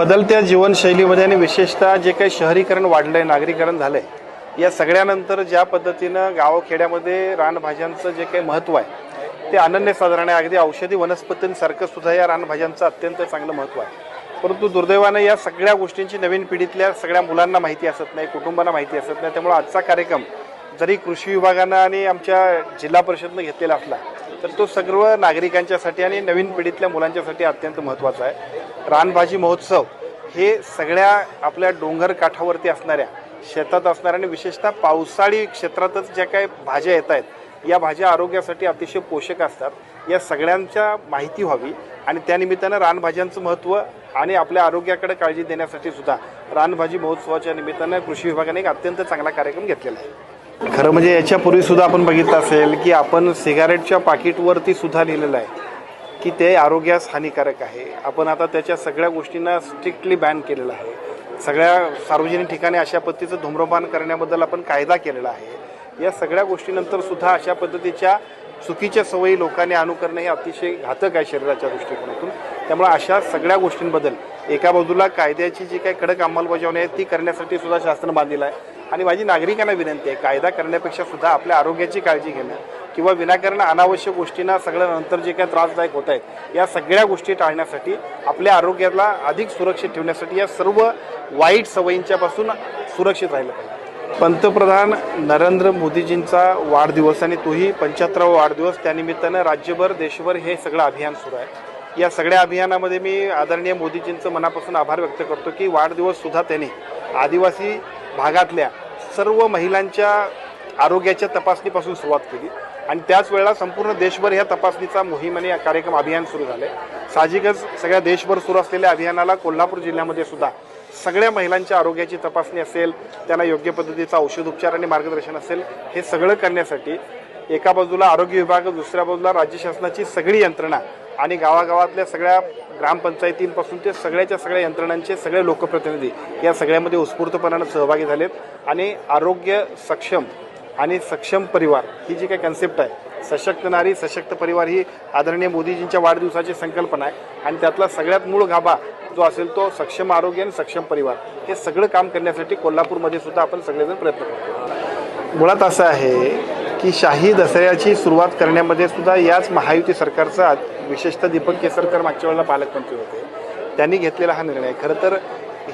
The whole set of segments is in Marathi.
बदलत्या जीवनशैलीमध्ये आणि विशेषतः जे काही शहरीकरण वाढलं आहे नागरीकरण झालं आहे या सगळ्यानंतर ज्या पद्धतीनं गावखेड्यामध्ये रानभाज्यांचं जे काही महत्त्व आहे ते अनन्यसाधारण आहे अगदी औषधी वनस्पतींसारखं सुद्धा या रानभाज्यांचं अत्यंत चांगलं महत्त्व आहे. परंतु दुर्दैवानं या सगळ्या गोष्टींची नवीन पिढीतल्या सगळ्या मुलांना माहिती असत नाही कुटुंबांना माहिती असत नाही. त्यामुळे आजचा कार्यक्रम जरी कृषी विभागानं आणि आमच्या जिल्हा परिषदनं घेतलेला असला तर तो सर्व नागरिकांच्यासाठी आणि नवीन पिढीतल्या मुलांच्यासाठी अत्यंत महत्त्वाचा आहे. रानभाजी महोत्सव हे सगळ्या आपल्या डोंगर काठावरती असणाऱ्या शेतात असणाऱ्या आणि विशेषतः पावसाळी क्षेत्रातच ज्या काही भाज्या येत आहेत या भाज्या आरोग्यासाठी अतिशय पोषक असतात. या सगळ्यांच्या माहिती व्हावी आणि त्यानिमित्तानं रानभाज्यांचं महत्त्व आणि आपल्या आरोग्याकडे काळजी देण्यासाठी सुद्धा रानभाजी महोत्सवाच्या निमित्तानं कृषी विभागाने एक अत्यंत चांगला कार्यक्रम घेतलेला आहे. खरं म्हणजे याच्यापूर्वी सुद्धा आपण बघितलं असेल की आपण सिगारेटच्या पाकिटवरती सुद्धा लिहिलेलं आहे की ते आरोग्यास हानिकारक आहे. आपण आता त्याच्या सगळ्या गोष्टींना स्ट्रिक्टली बॅन केलेलं आहे. सगळ्या सार्वजनिक ठिकाणी अशा पद्धतीचं धूम्रपान करण्याबद्दल आपण कायदा केलेला आहे. या सगळ्या गोष्टीनंतर सुद्धा अशा पद्धतीच्या चुकीच्या सवयी लोकांनी अनुकरणं हे अतिशय घातक आहे शरीराच्या दृष्टिकोनातून. त्यामुळे अशा सगळ्या गोष्टींबद्दल एका बाजूला कायद्याची जी काही कडक अंमलबजावणी आहे ती करण्यासाठी सुद्धा शासन बांधलेलं आहे. आणि माझी नागरिकांना विनंती आहे कायदा करण्यापेक्षा सुद्धा आपल्या आरोग्याची काळजी घेणं किंवा विनाकारण अनावश्यक गोष्टींना सगळं नंतर जे काही त्रासदायक होत आहेत या सगळ्या गोष्टी टाळण्यासाठी आपल्या आरोग्याला अधिक सुरक्षित ठेवण्यासाठी या सर्व वाईट सवयींच्यापासून सुरक्षित राहिलं पाहिजे. पंतप्रधान नरेंद्र मोदीजींचा वाढदिवस आणि तोही पंच्याहत्तरावा वाढदिवस त्यानिमित्तानं राज्यभर देशभर हे सगळं अभियान सुरू आहे. या सगळ्या अभियानामध्ये मी आदरणीय मोदीजींचं मनापासून आभार व्यक्त करतो की वाढदिवससुद्धा त्यांनी आदिवासी भागातल्या सर्व महिलांच्या आरोग्याच्या तपासणीपासून सुरुवात केली. आणि त्याच वेळेला संपूर्ण देशभर या तपासणीचा मोहीम आणि कार्यक्रम अभियान सुरू झाले. साहजिकच सगळ्या देशभर सुरू असलेल्या अभियानाला कोल्हापूर जिल्ह्यामध्ये सुद्धा सगळ्या महिलांच्या आरोग्याची तपासणी असेल त्यांना योग्य पद्धतीचा औषधोपचार आणि मार्गदर्शन असेल हे सगळं करण्यासाठी एका बाजूला आरोग्य विभाग दुसऱ्या बाजूला राज्य शासनाची सगळी यंत्रणा आणि गावागावातल्या सगळ्या ग्रामपंचायतींपासून ते सगळ्याच्या सगळ्या यंत्रणांचे सगळे लोकप्रतिनिधी या सगळ्यामध्ये उत्स्फूर्तपणानं सहभागी झालेत आणि आरोग्य सक्षम आणि सक्षम परिवार ही जी काही कन्सेप्ट आहे सशक्त नारी सशक्त परिवार ही आदरणीय मोदीजींच्या वाढदिवसाची संकल्पना आहे. आणि त्यातला सगळ्यात मूळ गाभा जो असेल तो सक्षम आरोग्य आणि सक्षम परिवार. हे सगळं काम करण्यासाठी कोल्हापूरमध्ये सुद्धा आपण सगळेजण प्रयत्न करतो. मुळात असं आहे की शाही दसऱ्याची सुरुवात करण्यामध्ये सुद्धा याच महायुती सरकारचा विशेषतः दीपक केसरकर मागच्या वेळेला पालकमंत्री होते. त्यांनी घेतलेला हा निर्णय. खरं तर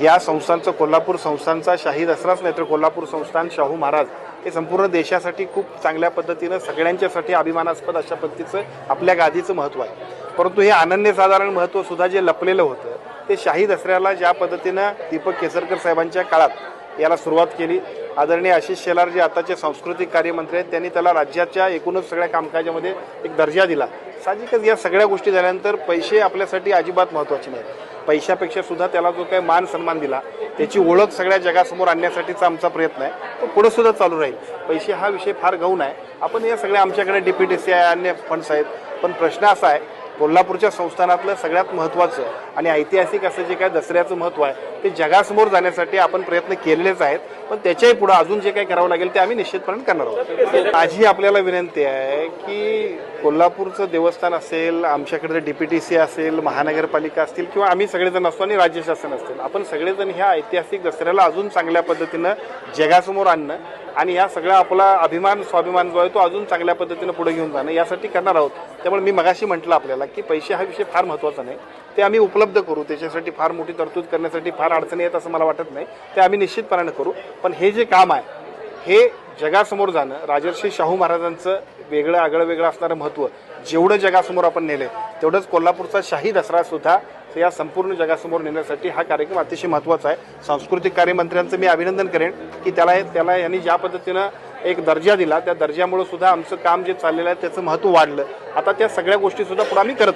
या संस्थांचं कोल्हापूर संस्थांचा शाही दसराच नाही तर कोल्हापूर संस्थान शाहू महाराज हे संपूर्ण देशासाठी खूप चांगल्या पद्धतीनं सगळ्यांच्यासाठी अभिमानास्पद अशा पद्धतीचं आपल्या गादीचं महत्त्व आहे. परंतु हे अनन्यसाधारण महत्त्व सुद्धा जे लपलेलं होतं ते शाही दसऱ्याला ज्या पद्धतीनं दीपक केसरकर साहेबांच्या काळात याला सुरुवात केली आदरणीय आशिष शेलार जे आताचे सांस्कृतिक कार्यमंत्री आहेत त्यांनी त्याला राज्याच्या एकूणच सगळ्या कामकाजामध्ये एक दर्जा दिला. साहजिकच या सगळ्या गोष्टी झाल्यानंतर पैसे आपल्यासाठी अजिबात महत्त्वाचे नाहीत. पैशापेक्षा सुद्धा त्याला जो काही मान सन्मान दिला त्याची ओळख सगळ्या जगासमोर आणण्यासाठीचा आमचा प्रयत्न आहे. तो पुढे सुद्धा चालू राहील. पैसे हा विषय फार गौण आहे. आपण या सगळ्या आमच्याकडे डी पी टी सी आहे अन्य फंड्स आहेत. पण प्रश्न असा आहे कोल्हापूरच्या संस्थानातलं सगळ्यात महत्त्वाचं आणि ऐतिहासिक असं जे काय दसऱ्याचं महत्त्व आहे ते जगासमोर जाण्यासाठी आपण प्रयत्न केलेलेच आहेत. पण त्याच्याही पुढं अजून जे काही करावं लागेल ते आम्ही निश्चितपणे करणार आहोत. माझी आपल्याला विनंती आहे की कोल्हापूरचं देवस्थान असेल आमच्याकडे डी पी टी सी असेल महानगरपालिका असतील किंवा आम्ही सगळेजण असतो आणि राज्य शासन असतील आपण सगळेजण ह्या ऐतिहासिक दसऱ्याला अजून चांगल्या पद्धतीनं जगासमोर आणणं आणि या सगळा आपला अभिमान स्वाभिमान जो आहे तो अजून चांगल्या पद्धतीनं पुढे घेऊन जाणं यासाठी करणार आहोत. त्यामुळे मी मगाशी म्हटलं आपल्याला की पैसे हा विषय फार महत्त्वाचा नाही. ते आम्ही उपलब्ध करू त्याच्यासाठी फार मोठी तरतूद करण्यासाठी फार अडचणी येत असं मला वाटत नाही. ते आम्ही निश्चितपणाने करू. पण हे जे काम आहे हे जगासमोर जाणं राजर्षी शाहू महाराजांचं वेगळं आगळं वेगळं असणारं महत्त्व जेवढं जगासमोर आपण नेले तेवढंच कोल्हापूरचा शाही दसरा सुद्धा तर या संपूर्ण जगासमोर नेण्यासाठी हा कार्यक्रम अतिशय महत्त्वाचा आहे. सांस्कृतिक कार्यमंत्र्यांचं मी अभिनंदन करेन की त्याला त्याला यांनी ज्या पद्धतीनं एक दर्जा दिला त्या दर्जामुळे सुद्धा आमचं काम जे चाललेलं आहे त्याचं महत्त्व वाढलं. आता त्या सगळ्या गोष्टीसुद्धा पुढे आम्ही करत